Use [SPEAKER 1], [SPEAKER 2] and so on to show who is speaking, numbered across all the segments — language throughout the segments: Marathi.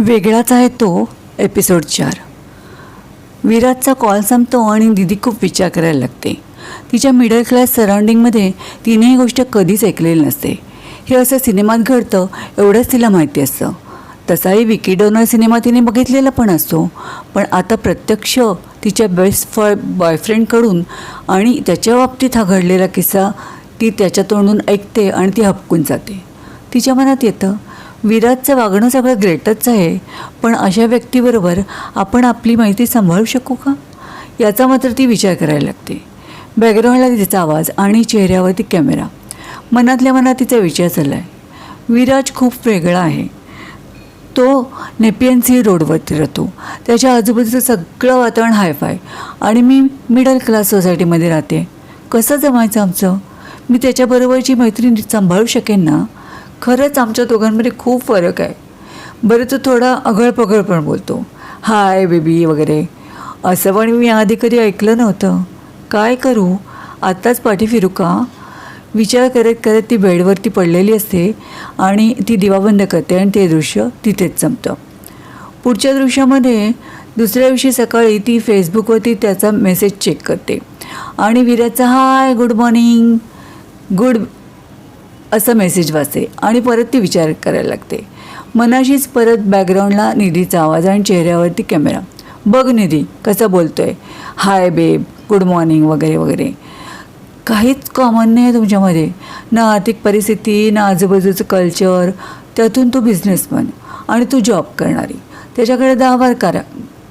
[SPEAKER 1] वेगळाच आहे तो एपिसोड चार. विराटचा कॉल संपतो आणि दिदी खूप विचार करायला लागते. तिच्या मिडल क्लास सराउंडिंगमध्ये तिनेही गोष्ट कधीच ऐकलेली नसते. हे असं सिनेमात घडतं एवढंच तिला माहिती असतं. तसाही विकी डोनर सिनेमा तिने बघितलेला पण असतो. पण आता प्रत्यक्ष तिच्या बेस्ट फॉ बॉयफ्रेंडकडून आणि त्याच्या बाबतीत हा घडलेला किस्सा ती त्याच्या तोंडून ऐकते आणि ती हपकून जाते. तिच्या मनात येतं विराटचं वागणं सगळं ग्रेटच आहे. पण अशा व्यक्तीबरोबर आपण आपली माहिती सांभाळू शकू का? याचा मात्र ती विचार करायला लागते. बॅकग्राऊंडला तिचा आवाज आणि चेहऱ्यावरती कॅमेरा. मनातल्या मनात तिचा विचार चालला आहे विराज खूप वेगळा आहे. तो नेपियन सी रोडवरती राहतो. त्याच्या आजूबाजूचं सगळं वातावरण हायफाय. आणि मी मिडल क्लास सोसायटीमध्ये राहते. कसं जमायचं आमचं? मी त्याच्याबरोबरची मैत्रीण सांभाळू शकेन ना? खरंच आमच्या दोघांमध्ये खूप फरक आहे. बरं तो थोडा अघळपघळ पण बोलतो. हाय बेबी वगैरे. असं पण मी आधी कधी ऐकलं नव्हतं. काय करू? आत्ताच पाठी फिरू का? विचार करत करत ती बेडवरती पडलेली असते आणि ती दिवा बंद करते आणि ते दृश्य तिथेच संपतं पुढच्या दृश्यामध्ये दुसऱ्या दिवशी सकाळी ती फेसबुकवरती त्याचा मेसेज चेक करते. आणि विराचा हाय गुड मॉर्निंग. गुड असं मेसेज वाचते आणि परत ती विचार करायला लागते. मनाशीच परत बॅकग्राऊंडला निधीचा आवाज आणि चेहऱ्यावरती कॅमेरा बघ निधी कसं बोलतोय? हाय बेब गुड मॉर्निंग वगैरे वगैरे. काहीच कॉमन नाही आहे तुमच्यामध्ये. ना आर्थिक परिस्थिती ना आजूबाजूचं कल्चर त्यातून तू बिझनेसमन आणि तू जॉब करणारी. त्याच्याकडे दहा बार कार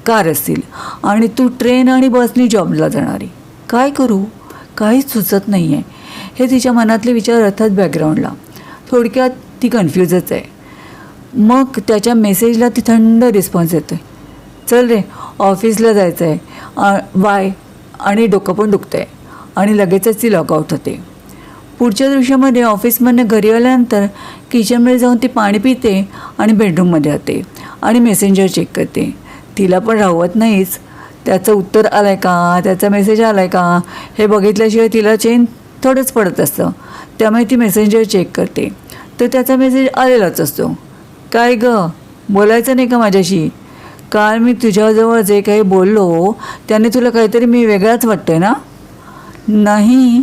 [SPEAKER 1] कार असतील आणि तू ट्रेन आणि बसनी जॉबला जाणारी. काय करू? काहीच सुचत नाही आहे हे तिच्या मनातले विचार अर्थात बॅकग्राऊंडला थोडक्यात ती कन्फ्यूजच आहे. मग त्याच्या मेसेजला ती थंड रिस्पॉन्स येतो आहे चल रे ऑफिसला जायचं आहे वाय आणि डोकं पण दुखतं आहे आणि लगेचच ती लॉकआउट होते. पुढच्या दृश्यामध्ये ऑफिसमधनं घरी आल्यानंतर किचनमध्ये जाऊन ती पाणी पिते आणि बेडरूममध्ये जाते आणि मेसेंजर चेक करते. तिला पण राहवत नाहीच. त्याचं उत्तर आलं आहे का? त्याचा मेसेज आला आहे का? हे बघितल्याशिवाय तिला चेन थोडंच पडत असतं. त्यामुळे ती मेसेंजर चेक करते. तर त्याचा मेसेज आलेलाच असतो. काय गं? बोलायचं नाही का माझ्याशी? काल मी तुझ्याजवळ जे काही बोललो त्याने तुला काहीतरी मी वेगळाच वाटतोय ना? नाही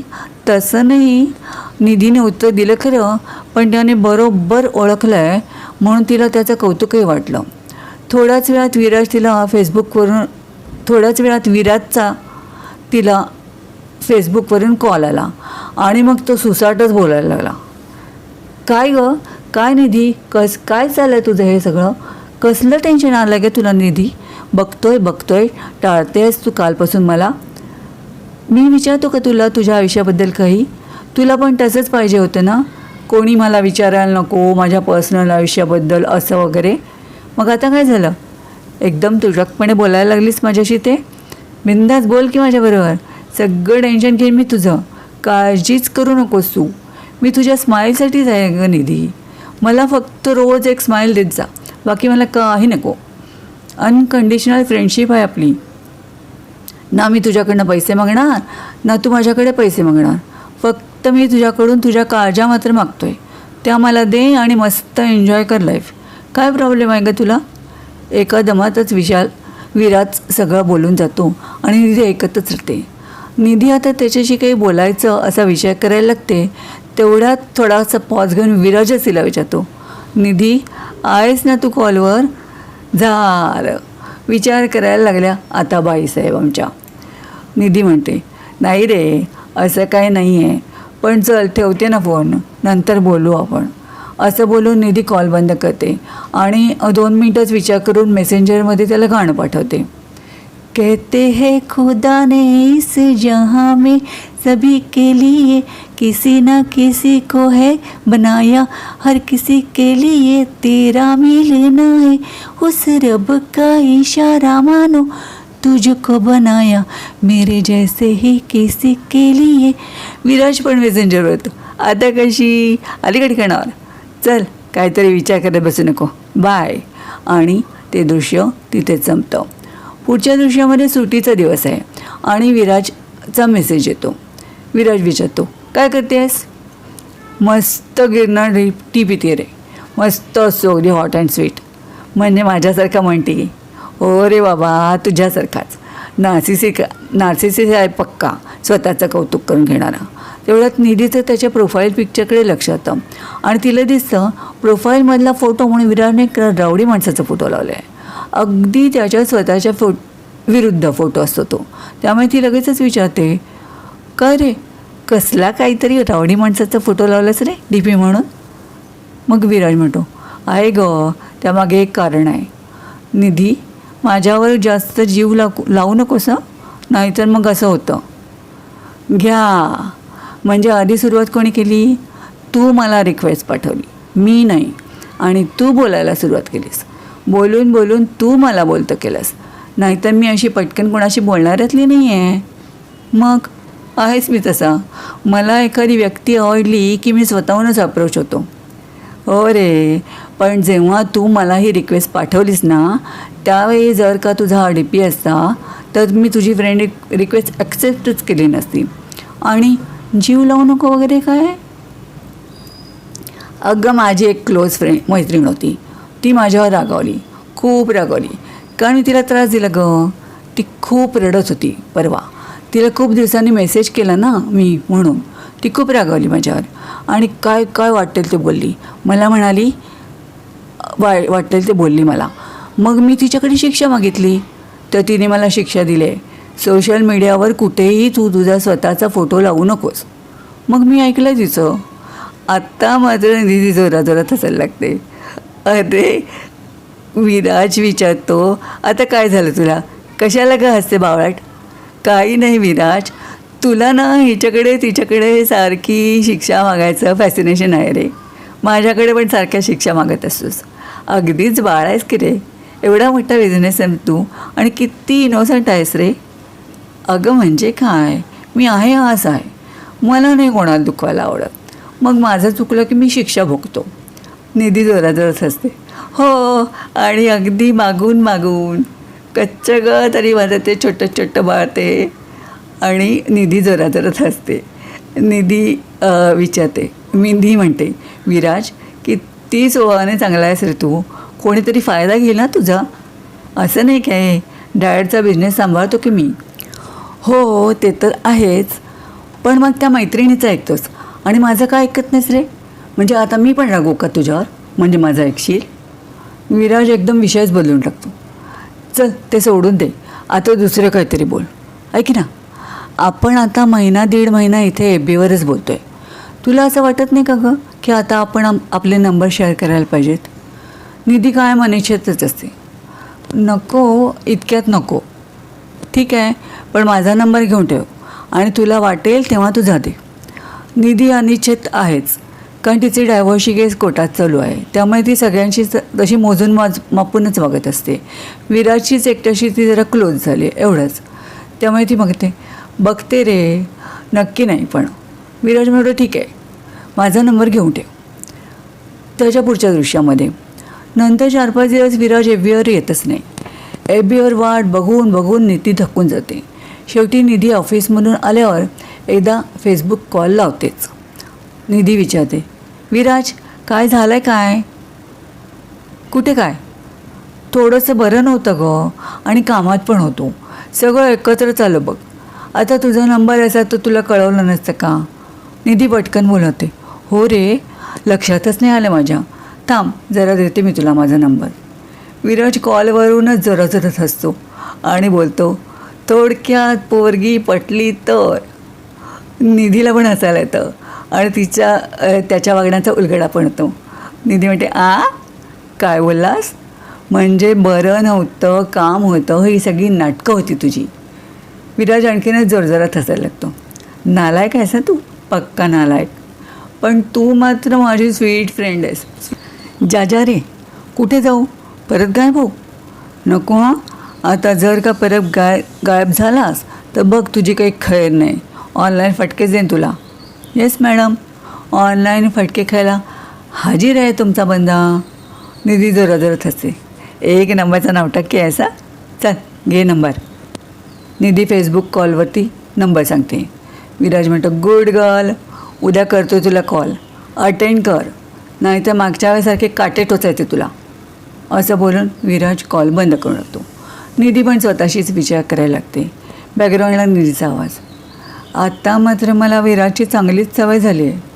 [SPEAKER 1] तसं नाही. निधीने उत्तर दिलं खरं पण त्याने बरोबर ओळखलं आहे म्हणून तिला त्याचं कौतुकही वाटलं. थोड्याच वेळात विराज तिला फेसबुकवरून थोड्याच वेळात विराजचा तिला फेसबुकवरून कॉल आला. आणि मग तो सुसाटच बोलायला लागला. काय गं? काय निधी? कस काय चाललं आहे तुझं हे सगळं? कसलं टेन्शन आलं गे तुला निधी? बघतोय बघतोय. टाळतेस तू कालपासून मला. मी विचारतो का तुला तुझ्या आयुष्याबद्दल काही? तुला पण तसंच पाहिजे होतं ना? कोणी मला विचारायला नको माझ्या पर्सनल आयुष्याबद्दल असं वगैरे. मग आता काय झालं? एकदम तुझकपणे बोलायला लागलीस माझ्याशी ते? बिंदास बोल की माझ्याबरोबर. सगळं टेन्शन घेईन मी तुझं. काळजीच करू नकोस तू. मी तुझ्या स्माईलसाठीच आहे ग निधी. मला फक्त रोज एक स्माईल देत जा. बाकी मला काही नको. अनकंडिशनल फ्रेंडशिप आहे आपली. ना मी तुझ्याकडनं पैसे मागणार ना तू माझ्याकडे पैसे मागणार. फक्त मी तुझ्याकडून तुझ्या काळजा मात्र मागतोय. त्या मला दे आणि मस्त एन्जॉय कर लाईफ काय प्रॉब्लेम आहे ग तुला? एका दमातच विशाल विराज सगळं बोलून जातो आणि निधी ऐकतच राहते. निधी आता त्याच्याशी काही बोलायचं असा विचार करायला लागते तेवढ्यात थोडासा पॉज घेऊन विराजच तिला विचारतो. निधी आहेस ना तू कॉलवर झालं विचार करायला लागल्या आता बाईसाहेब आमच्या. निधी म्हणते नाही रे असं काही नाही आहे पण चल ठेवते ना फोन नंतर बोलू आपण. असं बोलून निधी कॉल बंद करते आणि दोन मिनटंच विचार करून मेसेंजरमध्ये त्याला गाणं पाठवते. कहते हैं खुदा ने इस जहाँ में सभी के लिए किसी न किसी को है बनाया हर किसी के लिए तेरा मिलना है। उस रब का इशारा मानो तुझको बनाया मेरे जैसे ही किसी के लिए। विराज पण मेसेंजर होतो आता कशी? अलीकडे ठिकाणावर चल काहीतरी विचार करत बसू नको. बाय आणि ते दृश्य तिथे संपतं. पुढच्या दृश्यामध्ये सुट्टीचा दिवस आहे आणि विराजचा मेसेज येतो. विराज विचारतो काय करतेस मस्त गिरणार टी पिते रे. मस्त असतो अगदी हॉट अँड स्वीट म्हणजे माझ्यासारखा म्हणते ओ हो रे बाबा तुझ्यासारखाच. नार्सिसिक नार्सिसिस आहे पक्का स्वतःचं कौतुक करून घेणारा. तेवढ्यात निधीचं त्याच्या प्रोफाईल पिक्चरकडे लक्ष येतं आणि तिला दिसतं प्रोफाईलमधला फोटो म्हणून विराटने एक रावडी माणसाचा फोटो लावला आहे अगदी त्याच्या स्वतःच्या फो विरुद्ध फोटो असतो तो. त्यामुळे ती लगेचच विचारते का रे? कसला काहीतरी रावडी माणसाचा फोटो लावलास रे डी पी म्हणून? मग विराज म्हणतो आहे ग त्यामागे एक कारण आहे. निधी माझ्यावर जास्त जीव लागू लावू नकोस नाहीतर मग असं होतं. घ्या. म्हणजे आधी सुरुवात कोणी केली? तू मला रिक्वेस्ट पाठवली. मी नाही. आणि तू बोलायला सुरुवात केलीस. बोलून बोलून तू मला बोलतं केलंस. नाहीतर मी अशी पटकन कोणाशी बोलणाऱ्यातली नाही आहे मग? आहेच मी तसा. मला एखादी व्यक्ती आवडली की मी स्वतःहूनच अप्रोच होतो. अरे रे पण जेव्हा तू मला ही रिक्वेस्ट पाठवलीस ना त्यावेळी जर का तुझा हा डी पी असता तर मी तुझी फ्रेंड रिक्वेस्ट ॲक्सेप्टच केली नसती. आणि जीव लावू नको वगैरे काय? अगं माझी एक क्लोज फ्रेंड मैत्रीण होती. ती माझ्यावर रागावली. खूप रागावली. कारण मी तिला त्रास दिला गं. ती खूप रडत होती. परवा. तिला खूप दिवसांनी मेसेज केला ना मी म्हणून. ती खूप रागावली माझ्यावर. आणि काय काय वाटेल ते बोलली. मला म्हणाली वाय वाटेल ते बोलली मला. मग मी तिच्याकडे शिक्षा मागितली. तर तिने मला शिक्षा दिली. सोशल मीडियावर कुठेही तू तुझा स्वतःचा फोटो लावू नकोस. मग मी ऐकलं तिचं. आत्ता मात्र निधी जोरा जोरात हसायला लागते. अरे विराज विचारतो आता काय झालं तुला? कशाला का हसते बावळाट? काही नाही विराज तुला ना हिच्याकडे तिच्याकडे सारखी शिक्षा मागायचं फॅसिनेशन आहे रे. माझ्याकडे पण सारख्या शिक्षा मागत असतोस. अगदीच बाळ आहेस की रे? एवढा मोठा बिझनेस आहे तू आणि किती इनोसंट आहेस रे. अगं म्हणजे काय? मी आहे हाच आहे. मला नाही कोणाला दुखवायला आवडत. मग माझं चुकलं की मी शिक्षा भोगतो. निधी जोराजोरात असते. हो आणि अगदी मागून मागून. कच्चं ग तरी माझं ते छोटं छोटं बाळते आणि निधी जोराजोरात असते. निधी विचारते. मिंधी म्हणते विराज किती स्वभावाने चांगला आहेस रे तू. कोणीतरी फायदा घेईल ना तुझा? असं नाही काय. डायटचा बिझनेस सांभाळतो की मी? हो ते तर आहेच. पण मग त्या मैत्रिणीचं ऐकतोस. आणि माझं काय ऐकत नाहीस रे? म्हणजे आता मी पण रागू का तुझ्यावर? म्हणजे माझा ऐकशील? विराज एकदम विषयच बदलून टाकतो. चल ते सोडून दे. आता दुसरं काहीतरी बोल. ऐक ना आपण आता महिना दीड महिना इथे एफ बीवरच बोलतो आहे तुला असं वाटत नाही का गं की आता आपण आपले नंबर शेअर करायला पाहिजेत? निधी काय मनिच्छेतच असते. नको इतक्यात नको. ठीक आहे पण माझा नंबर घेऊन ठेव. आणि तुला वाटेल तेव्हा तू जा दे. निधी अनिश्चित आहेच. कारण तिची डायव्हर्सची केस कोर्टात चालू आहे. त्यामुळे ती सगळ्यांशी तशी मोजून माज मापूनच वागत असते. विराजचीच एकट्याशी ती जरा क्लोज झाली एवढंच. त्यामुळे ती बघते बघते रे नक्की नाही पण. विराज म्हणतो ठीक आहे माझा नंबर घेऊन ठेव. त्याच्या पुढच्या दृश्यामध्ये नंतर चार पाच दिवस विराज एफ येतच नाही. एफ वाट बघून बघून निधी थकून जाते. शेवटी निधी ऑफिसमधून आल्यावर एकदा फेसबुक कॉल लावतेच. निधी विचारते विराज काय झालं आहे काय? कुठे काय? थोडंसं बरं नव्हतं ग आणि कामात पण होतो. सगळं एकत्र चालू बघ. आता तुझा नंबर असा तर तुला कळवलं नसतं का? निधी पटकन बोलवते. हो रे लक्षातच नाही आलं माझ्या. थांब जरा देते मी तुला माझा नंबर. विराज कॉलवरूनच जरा जरत हसतो आणि बोलतो थोडक्यात पोरगी पटली तर. निधीला पण हसायला येतं. आणि तिच्या त्याच्या वागण्याचा उलगडा पण होतो. निधी म्हणते आ काय बोललास? म्हणजे बरं नव्हतं काम होतं ही सगळी नाटकं होती तुझी. विराज आणखीनच जोरजोरात हसायला लागतो. नालायक आहेस ना तू? पक्का नालायक. पण तू मात्र माझी स्वीट फ्रेंड आहेस. जा जा रे. कुठे जाऊ? परत गायब हो नको हां. आता जर का परत गाय गायब झालास तर बघ तुझी काही खैर नाही. ऑनलाईन फटकेच देईन तुला. येस मॅडम ऑनलाईन फटके खायला हाजीर आहे तुमचा बंदा. निधी जरा असते. एक नंबरचा नावटक्की आहे सा चल घे नंबर. निधी फेसबुक कॉलवरती नंबर सांगते. विराज म्हणतो गुड गर्ल उद्या करतो तुला कॉल अटेंड कर. नाहीतर मागच्या वेळेसारखे काटे टोचायचे तुला. असं बोलून विराज कॉल बंद करून लागतो निधी पण स्वतःशीच विचार करायला लागते. बॅकग्राऊंडला निधीचा आवाज. आत्ता मात्र मला विराची चांगलीच सवय झाली आहे.